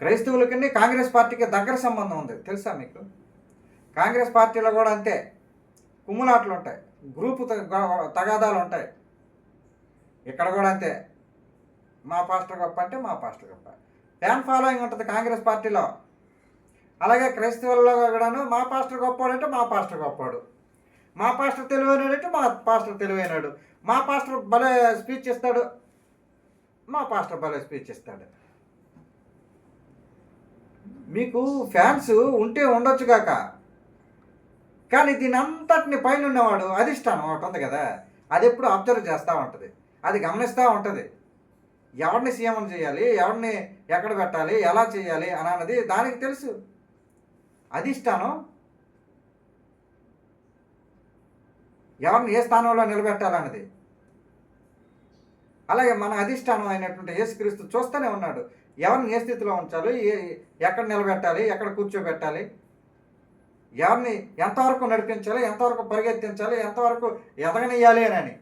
క్రైస్తవులకి కాంగ్రెస్ పార్టీకి దగ్గర సంబంధం ఉంది. తెలుసా మీకు? కాంగ్రెస్ పార్టీలో కూడా అంతే. కుమ్ములాట్లు ఉంటాయి. గ్రూపు త- తగాదాలు ఉంటాయి. ఇక్కడ కూడా అంతే. మా పాస్టర్ గొప్ప అంటే మా పాస్టర్ గొప్ప. ఫ్యాన్ ఫాలోయింగ్ ఉంటుంది కాంగ్రెస్ పార్టీలో. అలాగే క్రైస్తవుల్లో కూడాను మా పాస్టర్ గొప్పవాడు అంటే మా పాస్టర్ గొప్పవాడు మా పాస్టర్ తెలివైనాడు అంటే మా పాస్టర్ తెలివైనాడు. మా పాస్టర్ భలే స్పీచ్ ఇస్తాడు. మా పాస్టర్ భలే స్పీచ్ ఇస్తాడు. మీకు ఫ్యాన్స్ ఉంటే ఉండొచ్చు కాక. కానీ దీని అంతటిని పైన ఉన్నవాడు అధిష్టానం ఒకటి ఉంది కదా. అది ఎప్పుడు అబ్జర్వ్ చేస్తూ ఉంటుంది. అది గమనిస్తూ ఉంటుంది. ఎవరిని సీఎం చేయాలి? ఎవరిని ఎక్కడ పెట్టాలి? ఎలా చేయాలి? అని అన్నది దానికి తెలుసు. అధిష్టానం ఎవరిని ఏ స్థానంలో నిలబెట్టాలన్నది. అలాగే మన అధిష్టానం అయినటువంటి యేసుక్రీస్తు చూస్తూనే ఉన్నాడు. ఎవరిని ఏ స్థితిలో ఉంచాలి? ఏ ఎక్కడ నిలబెట్టాలి? ఎక్కడ కూర్చోబెట్టాలి? ఎవరిని ఎంతవరకు నడిపించాలి? ఎంతవరకు పరిగెత్తించాలి? ఎంతవరకు ఎదగనియాలి అని.